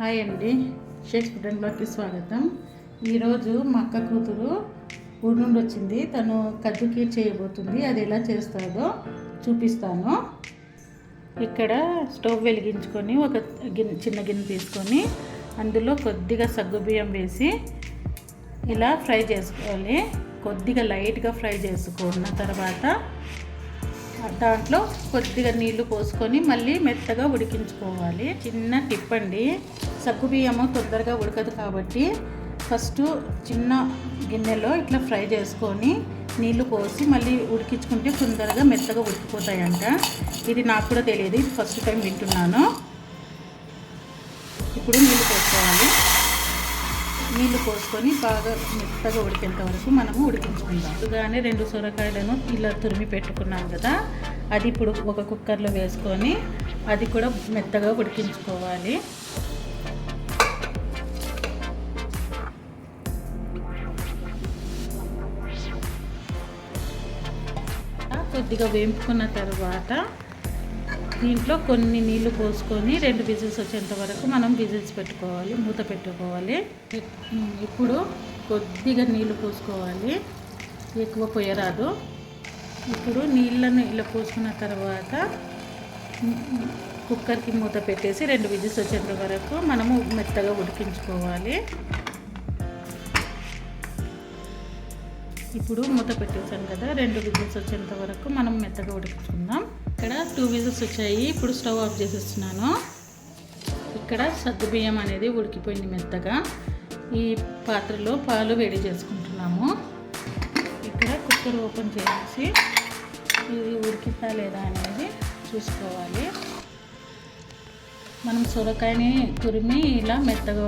Hi అండి. Shakes food స్వాగతం. ఈరోజు మా అక్క కూతురు ఊరు నుండి వచ్చింది. తను కద్దుకి చేయబోతుంది. అది ఎలా చేస్తుందో చూపిస్తాను. ఇక్కడ స్టవ్ వెలిగించుకొని ఒక గిన్నె చిన్న గిన్నె తీసుకొని అందులో కొద్దిగా సగ్గుబియ్యం వేసి ఇలా ఫ్రై చేసుకోవాలి. కొద్దిగా లైట్గా ఫ్రై చేసుకున్న తర్వాత దాంట్లో కొద్దిగా నీళ్ళు పోసుకొని మళ్ళీ మెత్తగా ఉడికించుకోవాలి. చిన్న టిప్ అండి సగ్గుబియ్యము తొందరగా ఉడకదు కాబట్టి ఫస్ట్ చిన్న గిన్నెలో ఇట్లా ఫ్రై చేసుకొని నీళ్ళు పోసి మళ్ళీ ఉడికించుకుంటే తొందరగా మెత్తగా ఉడికిపోతాయంట. ఇది నాకు కూడా తెలియదు ఇది ఫస్ట్ టైం వింటున్నాను. ఇప్పుడు నీళ్ళు పోసుకోవాలి. నీళ్ళు పోసుకొని బాగా మెత్తగా ఉడికేంత వరకు మనము ఉడికించుకుందాం. ముందుగానే రెండు సొరకాయలను ఇలా తురిమి పెట్టుకున్నాం కదా అది ఇప్పుడు ఒక కుక్కర్లో వేసుకొని అది కూడా మెత్తగా ఉడికించుకోవాలి. కొద్దిగా వేయించుకున్న తర్వాత దీంట్లో కొన్ని నీళ్ళు పోసుకొని రెండు బిజిల్స్ వచ్చేంత వరకు మనం బిజిల్స్ పెట్టుకోవాలి మూత పెట్టుకోవాలి. ఇప్పుడు కొద్దిగా నీళ్ళు పోసుకోవాలి. ఎక్కువ పోయరాదు. ఇప్పుడు నీళ్ళను ఇలా పోసుకున్న తర్వాత కుక్కర్కి మూత పెట్టేసి రెండు విజిల్స్ వచ్చేంత వరకు మనము మెత్తగా ఉడికించుకోవాలి. ఇప్పుడు మూత పెట్టేసాను కదా రెండు విజిల్స్ వచ్చేంత వరకు మనం మెత్తగా ఉడికించుకుందాం ఇక్కడ టూ విజిల్స్ వచ్చాయి ఇప్పుడు స్టవ్ ఆఫ్ చేసేస్తున్నాను. ఇక్కడ సగ్గుబియ్యం అనేది ఉడికిపోయింది మెత్తగా. ఈ పాత్రలో పాలు వేడి చేసుకుంటున్నాము. ఇక్కడ కుక్కర్ ఓపెన్ చేసి ఇది ఉడికిద్దా లేదా అనేది చూసుకోవాలి. మనం సొరకాయని తురిమి ఇలా మెత్తగా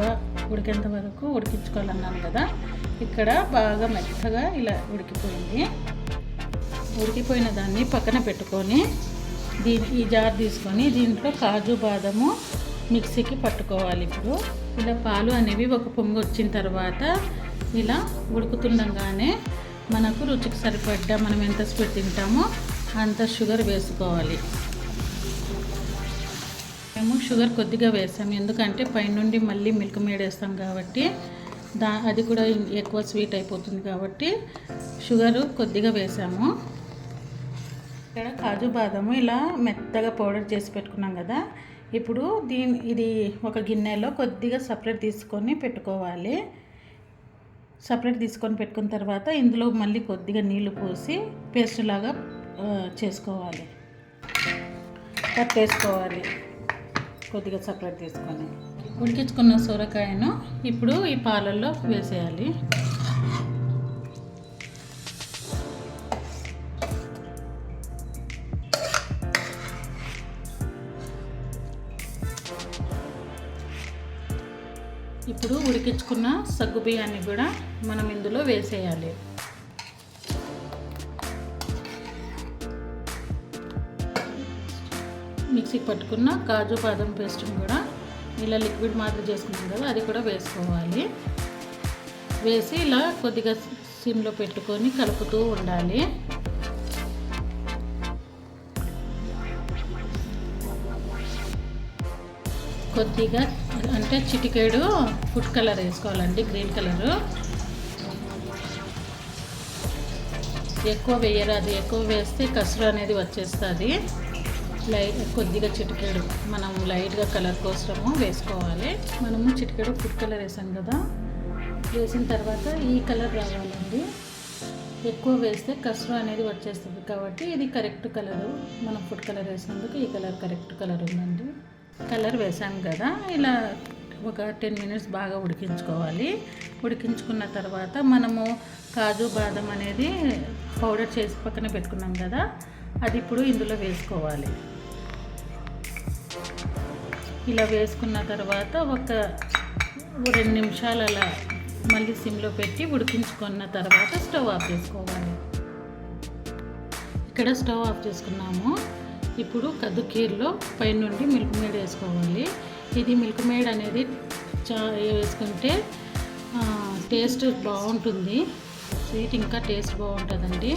ఉడికేంత వరకు ఉడికించుకోవాలన్నాను కదా. ఇక్కడ బాగా మెత్తగా ఇలా ఉడికిపోయింది. ఉడికిపోయిన దాన్ని పక్కన పెట్టుకొని దీని ఈ జార్ తీసుకొని దీంట్లో కాజు బాదము మిక్సీకి పట్టుకోవాలి ఇప్పుడు. ఇలా పాలు అనేవి ఒక పొంగు వచ్చిన తర్వాత ఇలా ఉడుకుతుండగానే మనకు రుచికి సరిపడ్డ మనం ఎంత స్వీట్ తింటామో అంత షుగర్ వేసుకోవాలి. మేము షుగర్ కొద్దిగా వేసాము. ఎందుకంటే పైనుండి మళ్ళీ మిల్క్ మేడ్ వేస్తాం కాబట్టి దా అది కూడా ఎక్కువ స్వీట్ అయిపోతుంది కాబట్టి షుగరు కొద్దిగా వేసాము. ఇక్కడ కాజు బాదము ఇలా మెత్తగా పౌడర్ చేసి పెట్టుకున్నాం కదా. ఇప్పుడు దీని ఇది ఒక గిన్నెలో కొద్దిగా సపరేట్ తీసుకొని పెట్టుకోవాలి. సపరేట్ తీసుకొని పెట్టుకున్న తర్వాత ఇందులో మళ్ళీ కొద్దిగా నీళ్ళు పోసి పేస్ట్ లాగా చేసుకోవాలి. కట్ వేసుకోవాలి కొద్దిగా సపరేట్ తీసుకొని. ఉడికించుకున్న సొరకాయను ఇప్పుడు ఈ పాలల్లో వేసేయాలి. ఇప్పుడు ఉడికించుకున్న సగ్గు బియ్యాన్ని కూడా మనం ఇందులో వేసేయాలి. మిక్సీ పట్టుకున్న కాజు బాదం పేస్ట్ని కూడా ఇలా లిక్విడ్ మాత్రం చేసుకుంటాం కదా అది కూడా వేసుకోవాలి. వేసి ఇలా కొద్దిగా సిమ్లో పెట్టుకొని కలుపుతూ ఉండాలి. కొద్దిగా అంటే చిటికేడు ఫుడ్ కలర్ వేసుకోవాలండి గ్రీన్ కలరు. ఎక్కువ వేయరాదు ఎక్కువ వేస్తే కసురు అనేది వచ్చేస్తుంది. లైట్ కొద్దిగా చిటికెడు మనం లైట్గా కలర్ కోసము వేసుకోవాలి. మనము చిటికెడు ఫుడ్ కలర్ వేసాం కదా. వేసిన తర్వాత ఈ కలర్ రావాలండి. ఎక్కువ వేస్తే కసురు అనేది వచ్చేస్తుంది కాబట్టి ఇది కరెక్ట్ కలరు. మనం ఫుడ్ కలర్ వేసినందుకు ఈ కలర్ కరెక్ట్ కలర్ ఉందండి. కలర్ వేసాం కదా. ఇలా ఒక టెన్ మినిట్స్ బాగా ఉడికించుకోవాలి. ఉడికించుకున్న తర్వాత మనము కాజు బాదం అనేది పౌడర్ చేసి పక్కన పెట్టుకున్నాం కదా. అది ఇప్పుడు ఇందులో వేసుకోవాలి. ఇలా వేసుకున్న తర్వాత ఒక రెండు నిమిషాలు అలా మళ్ళీ సిమ్లో పెట్టి ఉడికించుకున్న తర్వాత స్టవ్ ఆఫ్ చేసుకోవాలి. ఇక్కడ స్టవ్ ఆఫ్ చేసుకున్నాము. ఇప్పుడు కద్దుకీర్లో పైనుండి మిల్క్ మేడ్ వేసుకోవాలి. ఇది మిల్క్ మేడ్ అనేది చా వేసుకుంటే టేస్ట్ బాగుంటుంది. స్వీట్ ఇంకా టేస్ట్ బాగుంటుందండి.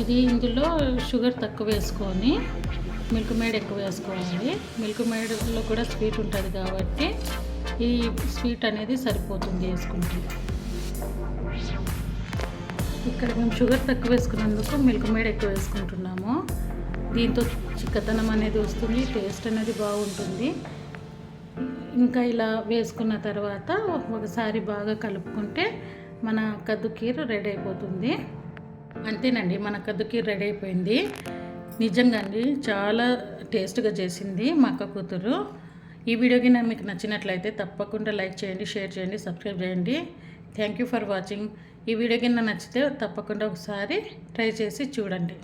ఇది ఇందులో షుగర్ తక్కువ వేసుకొని మిల్క్ మేడ్ ఎక్కువ వేసుకోవాలి. మిల్క్ మేడ్లో కూడా స్వీట్ ఉంటుంది కాబట్టి ఈ స్వీట్ అనేది సరిపోతుంది వేసుకుంటే. ఇక్కడ మేము షుగర్ తక్కువ వేసుకున్నందుకు మిల్క్ మేడ్ ఎక్కువ వేసుకుంటున్నాము. దీంతో చిక్కదనం అనేది వస్తుంది టేస్ట్ అనేది బాగుంటుంది. ఇంకా ఇలా వేసుకున్న తర్వాత ఒకసారి బాగా కలుపుకుంటే మన కద్దు కీర రెడీ అయిపోతుంది. అంతేనండి మన కద్దుకి రెడీ అయిపోయింది. నిజంగా అండి చాలా టేస్ట్గా చేసింది మా అక్క కూతురు. ఈ వీడియోకి నేను మీకు నచ్చినట్లయితే తప్పకుండా లైక్ చేయండి షేర్ చేయండి సబ్స్క్రైబ్ చేయండి. థ్యాంక్ యూ ఫర్ వాచింగ్ ఈ వీడియో కింద నచ్చితే తప్పకుండా ఒకసారి ట్రై చేసి చూడండి.